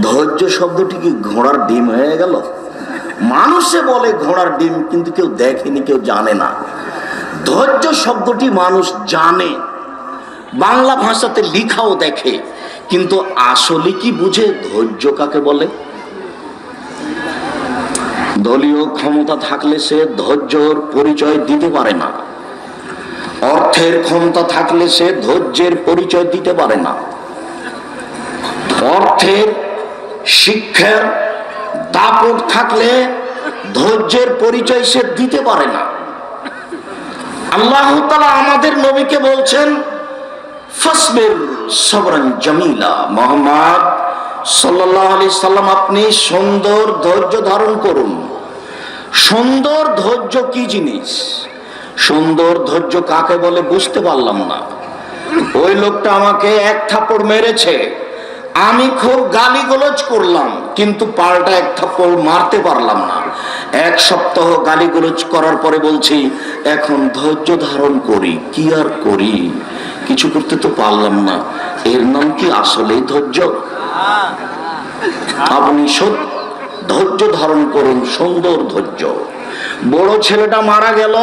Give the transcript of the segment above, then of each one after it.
ধৈর্য শব্দটি কি ঘোড়ার ডিম হয়ে গেল? মানুষে বলে ঘোড়ার ডিম, কিন্তু কেউ দেখেনি, কেউ জানে না। ধৈর্য শব্দটি মানুষ জানে, বাংলা ভাষাতে লিখাও দেখে, কিন্তু আসলে কি বুঝে, ধৈর্য কাকে বলে? দলীয় ক্ষমতা থাকলে সে ধৈর্যর পরিচয় দিতে পারে না। অর্থের ক্ষমতা থাকলে সে ধৈর্যের পরিচয় দিতে পারে না। অর্থের শিক্ষার দাপট থাকলে ধৈর্যের পরিচয় সে দিতে পারে না। আল্লাহ তাআলা আমাদের নবীকে বলছেন, ফসবির সবরান জামিলা মোহাম্মদ সাল্লাহ আপনি সুন্দর ধৈর্য ধারণ করুন। সুন্দর ধৈর্য কি জিনিস? সুন্দর ধৈর্য কাকে বলে বুঝতে পারলাম না। ওই লোকটা আমাকে এক থাপড় মেরেছে। আমি খুব গালিগোলজ করলাম, কিন্তু পাল্টা এক থাপ্পড় মারতে পারলাম না। এক সপ্তাহ গালিগোলজ করার পরে বলছি, এখন ধৈর্য ধারণ করি, কি আর করি? কিছু করতে তো পারলাম না। এর নাম কি আসলেই ধৈর্য? আপনি সত- ধৈর্য ধারণ করুন, সুন্দর ধৈর্য। বড় ছেলেটা মারা গেল,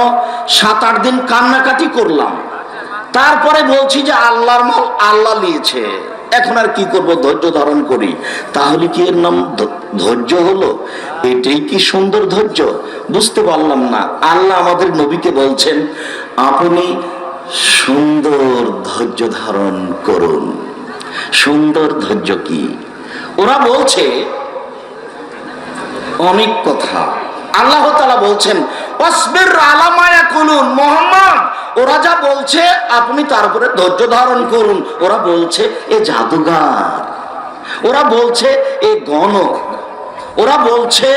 সাত আট দিন কান্নাকাটি করলাম। তারপরে বলছি যে আল্লাহর মাল আল্লাহ নিয়েছে এখন আর কি করব? ধৈর্য ধারণ করি। তাহলে কি এর নাম ধৈর্য হলো? এটাই কি সুন্দর ধৈর্য? বুঝতে পারলাম না। আল্লাহ আমাদের নবীকে বলছেন, আপনি সুন্দর ধৈর্য ধারণ করুন। সুন্দর ধৈর্য কি? ওরা বলছে, অনেক কথা। আল্লাহ তালা বলছেন অসবের আলামায়া কুলুন মোহাম্মদ, ওরা যা বলছে, আপনি তার উপরে ধৈর্য ধারণ করুন। ওরা বলছে, এ জাদুগার ওরা বলছে, এ গণক। ওরা বলছে,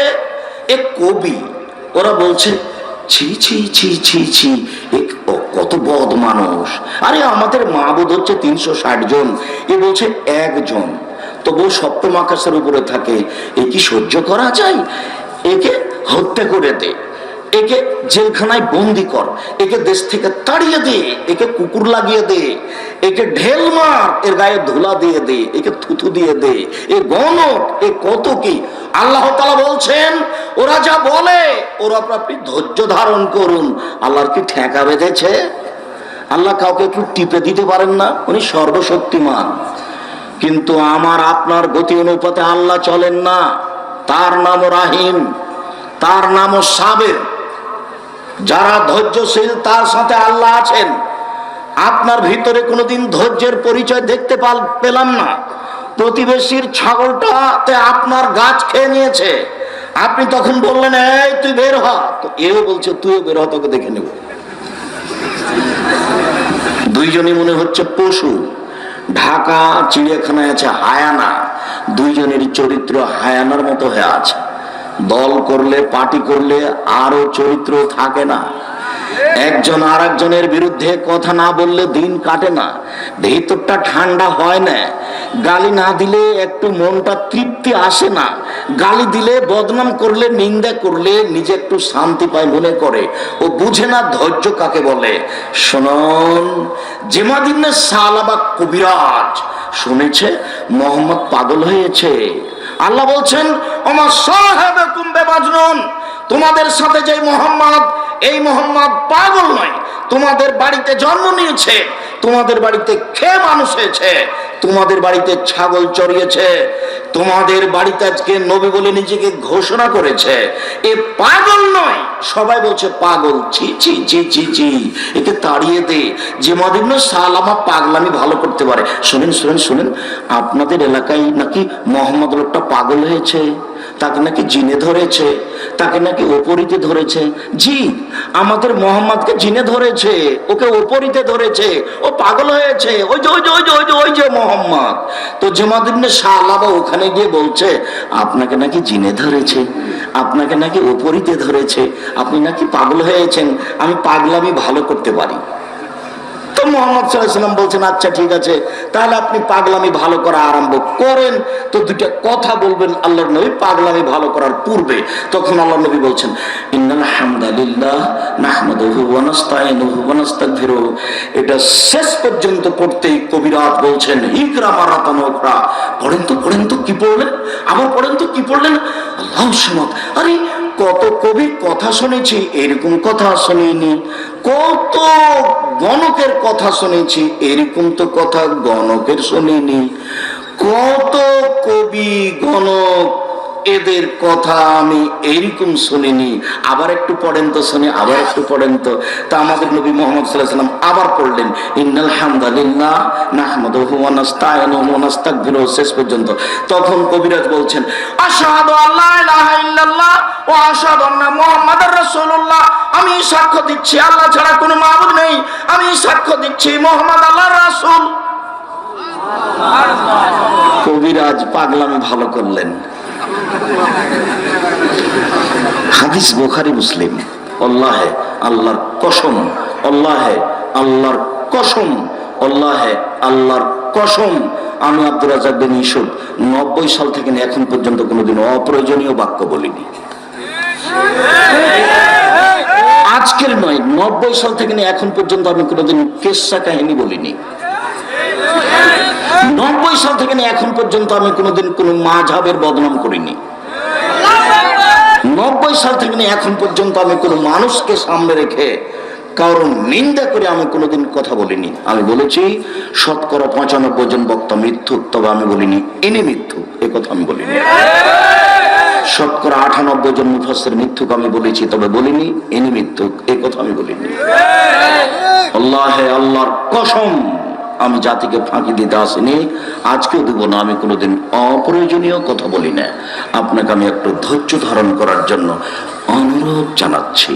এ কবি। ওরা বলছে, ছি ছি ছি ছি ছি কত বদ মানুষ। আরে, আমাদের মাহবুদ হচ্ছে তিনশো ষাট জন। এ বলছে, একজন। তবু সপ্তম আকাশের উপরে থাকে। এ কি সহ্য করা যায়? একে হত্যা করে দে। একে জেলখানায় বন্দি কর। একে দেশ থেকে তাড়িয়ে দে। একে কুকুর লাগিয়ে দে। একে ঢেল মার, এর গায়ে ধুলা দিয়ে দে। একে থুথু দিয়ে দে। এ গণক, এ কত কি আল্লাহ তালা বলছেন, ওরা যা বলে, ওরা আপনি ধৈর্য ধারণ করুন। আল্লাহর কি ঠেকা বেঁধেছে? আল্লাহ কাউকে একটু টিপে দিতে পারেন না? উনি সর্বশক্তিমান। কিন্তু আমার, আপনার গতি অনুপাতে আল্লাহ চলেন না। তার নামও রাহিম। তার নামও সাবের। যারা ধৈর্যশীল, তার সাথে আল্লাহ আছেন। আপনার ভিতরে কোনোদিন ধৈর্যের পরিচয় দেখতে পেলাম না। প্রতিবেশীর ছাগলটাতে আপনার গাছ খেয়ে নিয়েছে। আপনি তখন বললেন, এই, তুই বের হ। তো এও বলছে, তুইও বের হ, তোকে দেখে নেব। দুইজনই মনে হচ্ছে পশু। ঢাকা, চিড়িয়াখানায় আছে হায়ানা। দুইজনেরই চরিত্র হায়ানার মতো হয়ে আছে। দল করলে, পার্টি করলে আরও চরিত্র থাকে না। একজন আর একজনের বিরুদ্ধে কথা না বললে দিন কাটে না। ভেতরটা ঠান্ডা হয় না। গালি না দিলে একটু মনটা তৃপ্তি আসে না। গালি দিলে, বদনাম করলে, নিন্দা করলে নিজে একটু শান্তি পায় মনে করে। ও বুঝে না ধৈর্য কাকে বলে। শোনন জেমাদিনে সালাবা কবিরাজ। শুনেছে, মোহাম্মদ পাগল হয়েছে। আল্লাহ বলছেন আমার তোমাদের সাথে যে মোহাম্মদ, এই মোহাম্মদ পাগল নয়। তোমাদের বাড়িতে জন্ম নিয়েছে। তোমাদের বাড়িতে খেয়ে মানুষ হয়েছে? তোমাদের বাড়িতে ছাগল চড়িয়েছে। তোমাদের বাড়িতে আজকে নবী বলে নিজেকে ঘোষণা করেছে। এ পাগল নয়। সবাই বলছে, পাগল। ছি ছি ছি ছি ছি। একে তাড়িয়ে দে। যে মদিন সালামা পাগলামি ভালো করতে পারে। শুনেন শুনেন শুনেন, আপনাদের এলাকায় নাকি মোহাম্মদ লোকটা পাগল হয়েছে? তাকে নাকি জিনে ধরেছে, তাকে নাকি ওপরিতে ধরেছে। জি, আমাদের মোহাম্মদকে জিনে ধরেছে, ওকে ওপরিতে ধরেছে, ও পাগল হয়েছে। ওই যে ওই যে ওই যে ওই যে ওই যে মোহাম্মদ। তো জমাদিনে শাহলাবা ওখানে গিয়ে বলছে, আপনাকে নাকি জিনে ধরেছে, আপনাকে নাকি ওপরিতে ধরেছে, আপনি নাকি পাগল হয়েছেন, আমি পাগলামি ভালো করতে পারি। তো মোহাম্মদ সাল্লাম বলছেন আচ্ছা ঠিক আছে, তাহলে আপনি পাগলামি ভালো করা আরম্ভ করেন। তো দুইটা কথা বলবেন আল্লাহর নবী পাগলামি ভালো করার পূর্বে। তখন আল্লাহ নবী বলছেন এটা শেষ পর্যন্ত পড়তেই কবিরাত বলছেন, ইকরা মারাতান পড়েন তো পড়েন তো, কি পড়লেন আবার পড়েন তো, কি পড়লেন? আল্লাহ আরে, কত কবি কথা শুনেছি, এরকম কথা শুনিনি। কত গণকের কথা শুনেছি এরকম তো কথা গণকের শুনিনি। কত কবি গণক এদের কথা আমি এইরকম শুনিনি। আবার একটু পড়েন তো শুনি আবার একটু পড়েন তো। তা আমাদের নবী মোহাম্মদ সাল্লাহ সাল্লাম আবার পড়লেন ইন্নাল হামদালিল্লাহ ওয়া নাস্তাইনুহু ওয়া নাস্তাগফিরুহু শেষ পর্যন্ত। তখন কবিরাজ বলছেন আশহাদু আল্লা ইলাহা ইল্লাল্লাহ ওয়া আশহাদু আন্না মুহাম্মাদার রাসূলুল্লাহ। আমি সাক্ষ্য দিচ্ছি আল্লাহ ছাড়া কোনো মাবুদ নেই। আমি সাক্ষ্য দিচ্ছি মোহাম্মদ আল্লাহর রাসূল। কবিরাজ পাগলামি ভালো করলেন। হাদিস বোখারি মুসলিম। আল্লাহে আল্লাহর কসম, আল্লাহে আল্লাহর কসম, আল্লাহে আল্লাহর কসম। আমি রাজাক বিন নব্বই সাল থেকে এখন পর্যন্ত কোনোদিন অপ্রয়োজনীয় বাক্য বলিনি। আজকের নয়, নব্বই সাল থেকে এখন পর্যন্ত আমি কোনোদিন কেসা কাহিনী বলিনি। নব্বই সাল থেকে এখন পর্যন্ত আমি কোনোদিন কোনো মাঝাবের বদনাম করিনি। নব্বই সাল থেকে নিয়ে এখন পর্যন্ত আমি কোনো মানুষকে সামনে রেখে কারণ নিন্দা করে আমি কোনোদিন কথা বলিনি। আমি বলেছি, শতকরা পঁচানব্বই জন বক্তা মিথ্যুক তবে আমি বলিনি এনে মিথ্যুক এ কথা আমি বলিনি। শতকরা আটানব্বই জন মুফাসের মিথ্যুক আমি বলেছি, তবে বলিনি এনে মিথ্যুক এ কথা আমি বলিনি। আল্লাহ আল্লাহর কসম আমি জাতিকে ফাঁকি দিতে আসিনি, আজকেও দেবো না, আমি কোনোদিন অপ্রয়োজনীয় কথা বলি না। আপনাকে আমি একটু ধৈর্য ধারণ করার জন্য অনুরোধ জানাচ্ছি।